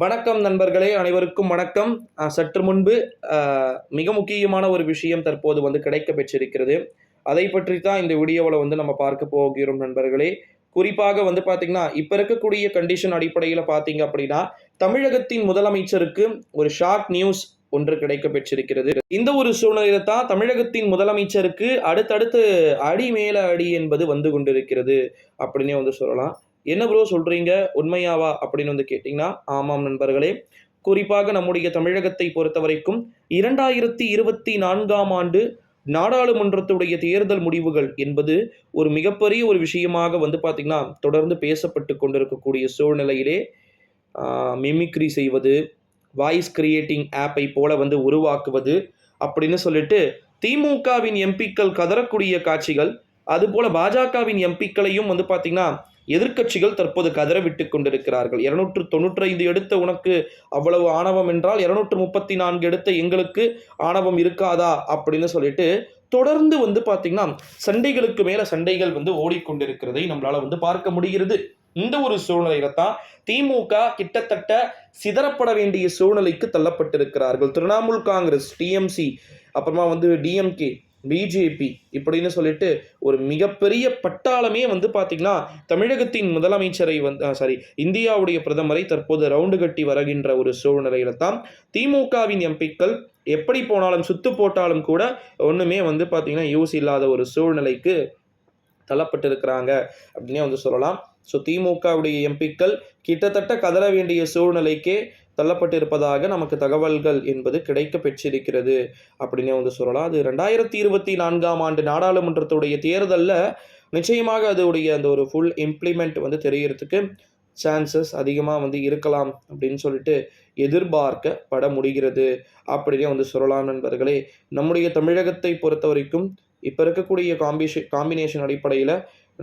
வணக்கம் நண்பர்களே அனைவருக்கும் வணக்கம். சற்று முன்பு மிக முக்கியமான ஒரு விஷயம் தற்போது வந்து கிடைக்க பெற்றிருக்கிறது. அதை பற்றி தான் இந்த வீடியோவில் வந்து நம்ம பார்க்க போகிறோம் நண்பர்களே. குறிப்பாக வந்து பார்த்திங்கன்னா இப்போ இருக்கக்கூடிய கண்டிஷன் அடிப்படையில் பார்த்தீங்க அப்படின்னா தமிழகத்தின் முதலமைச்சருக்கு ஒரு ஷாக் நியூஸ் ஒன்று கிடைக்க பெற்றிருக்கிறது. இந்த ஒரு சூழ்நிலையில தான் தமிழகத்தின் முதலமைச்சருக்கு அடுத்தடுத்து அடி மேல அடி என்பது வந்து கொண்டிருக்கிறது. அப்படின்னே வந்து சொல்லலாம். என்ன ப்ரோ சொல்கிறீங்க உண்மையாவா? அப்படின்னு வந்து கேட்டிங்கன்னா ஆமாம் நண்பர்களே. குறிப்பாக நம்முடைய தமிழகத்தை பொறுத்த வரைக்கும் இரண்டாயிரத்தி இருபத்தி நான்காம் ஆண்டு நாடாளுமன்றத்துடைய தேர்தல் முடிவுகள் என்பது ஒரு மிகப்பெரிய ஒரு விஷயமாக வந்து பார்த்திங்கன்னா தொடர்ந்து பேசப்பட்டு கொண்டிருக்கக்கூடிய சூழ்நிலையிலே மிமிக்ரி செய்வது வாய்ஸ் கிரியேட்டிங் ஆப்பை போல வந்து உருவாக்குவது அப்படின்னு சொல்லிட்டு திமுகவின் எம்பிக்கள் கதறக்கூடிய காட்சிகள் அதுபோல் பாஜகவின் எம்பிக்களையும் வந்து பார்த்திங்கன்னா எதிர்க்கட்சிகள் தற்போது கதற விட்டு கொண்டிருக்கிறார்கள். இருநூற்று தொண்ணூற்றி ஐந்து எடுத்த உனக்கு அவ்வளவு ஆணவம் என்றால் இருநூற்று முப்பத்தி நான்கு எடுத்த எங்களுக்கு ஆணவம் இருக்காதா? அப்படின்னு சொல்லிட்டு தொடர்ந்து வந்து பார்த்தீங்கன்னா சண்டைகளுக்கு மேலே சண்டைகள் வந்து ஓடிக்கொண்டிருக்கிறதை நம்மளால் வந்து பார்க்க முடிகிறது. இந்த ஒரு சூழ்நிலையில தான் திமுக கிட்டத்தட்ட சிதறப்பட வேண்டிய சூழ்நிலைக்கு தள்ளப்பட்டிருக்கிறார்கள். திரிணாமுல் காங்கிரஸ் டிஎம்சி அப்புறமா வந்து டிஎம்கே பிஜேபி இப்படின்னு சொல்லிட்டு ஒரு மிகப்பெரிய பட்டாளமே வந்து பார்த்திங்கன்னா தமிழகத்தின் முதலமைச்சரை வந்து சாரி இந்தியாவுடைய பிரதமரை தற்போது ரவுண்டு கட்டி வருகின்ற ஒரு சூழ்நிலையில தான் திமுகவின் எம்பிக்கள் எப்படி போனாலும் சுத்து போட்டாலும் கூட ஒன்றுமே வந்து பார்த்திங்கன்னா யூஸ் இல்லாத ஒரு சூழ்நிலைக்கு தள்ளப்பட்டிருக்கிறாங்க அப்படின்னே வந்து சொல்லலாம். ஸோ திமுகவுடைய எம்பிக்கள் கிட்டத்தட்ட கதற வேண்டிய சூழ்நிலைக்கே தள்ளப்பட்டிருப்பதாக நமக்கு தகவல்கள் என்பது கிடைக்க பெற்றிருக்கிறது அப்படின்னே வந்து சொல்லலாம். அது ரெண்டாயிரத்தி இருபத்தி நான்காம் ஆண்டு நாடாளுமன்றத்துடைய தேர்தலில் நிச்சயமாக அதோடைய அந்த ஒரு ஃபுல் இம்ப்ளிமெண்ட் வந்து தெரியறதுக்கு சான்சஸ் அதிகமாக வந்து இருக்கலாம் அப்படின்னு சொல்லிட்டு எதிர்பார்க்கப்பட முடிகிறது அப்படின்னே வந்து சொல்லலாம் நண்பர்களே. நம்முடைய தமிழகத்தை பொறுத்த வரைக்கும் இப்போ இருக்கக்கூடிய காம்பிஷ காம்பினேஷன் அடிப்படையில்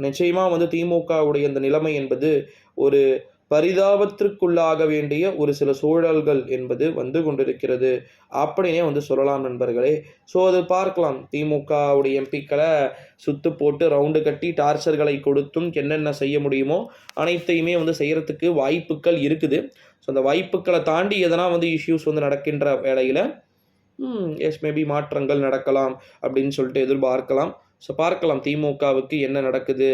நிச்சயமாக வந்து திமுகவுடைய இந்த நிலைமை என்பது ஒரு பரிதாபத்திற்குள்ளாக வேண்டிய ஒரு சில சூழல்கள் என்பது வந்து கொண்டிருக்கிறது. அப்படின்னே வந்து சொல்லலாம் நண்பர்களே. ஸோ அது பார்க்கலாம். திமுகவுடைய எம்பிக்களை சுத்து போட்டு ரவுண்டு கட்டி டார்ச்சர்களை கொடுத்தும் என்னென்ன செய்ய முடியுமோ அனைத்தையுமே வந்து செய்கிறதுக்கு வாய்ப்புகள் இருக்குது. ஸோ அந்த வாய்ப்புகளை தாண்டி எதனா வந்து இஷ்யூஸ் வந்து நடக்கின்ற வேளையில் எஸ் மேபி மாற்றங்கள் நடக்கலாம் அப்படின்னு சொல்லிட்டு எதிர்பார்க்கலாம். ஸோ பார்க்கலாம் திமுகவுக்கு என்ன நடக்குது?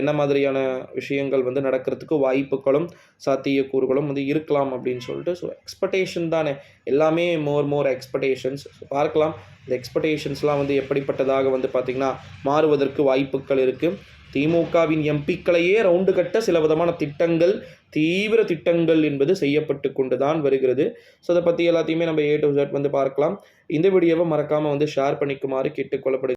என்ன மாதிரியான விஷயங்கள் வந்து நடக்கிறதுக்கு வாய்ப்புகளும் சாத்தியக்கூறுகளும் வந்து இருக்கலாம் அப்படின்னு சொல்லிட்டு ஸோ எக்ஸ்பெக்டேஷன் தானே. எல்லாமே மோர் மோர் எக்ஸ்பெக்டேஷன்ஸ் பார்க்கலாம் இந்த எக்ஸ்பெக்டேஷன்ஸ்லாம் வந்து எப்படிப்பட்டதாக வந்து பார்த்திங்கன்னா மாறுவதற்கு வாய்ப்புகள் இருக்குது திமுகவின் எம்பிக்களையே ரவுண்டு கட்ட சில விதமான திட்டங்கள் தீவிர திட்டங்கள் என்பது செய்யப்பட்டு கொண்டு தான் வருகிறது. ஸோ அதை பற்றி எல்லாத்தையுமே நம்ம ஏ டு Z வந்து பார்க்கலாம். இந்த வீடியோவை மறக்காமல் வந்து ஷேர் பண்ணிக்குமாறு கேட்டுக்கொள்ளப்படுது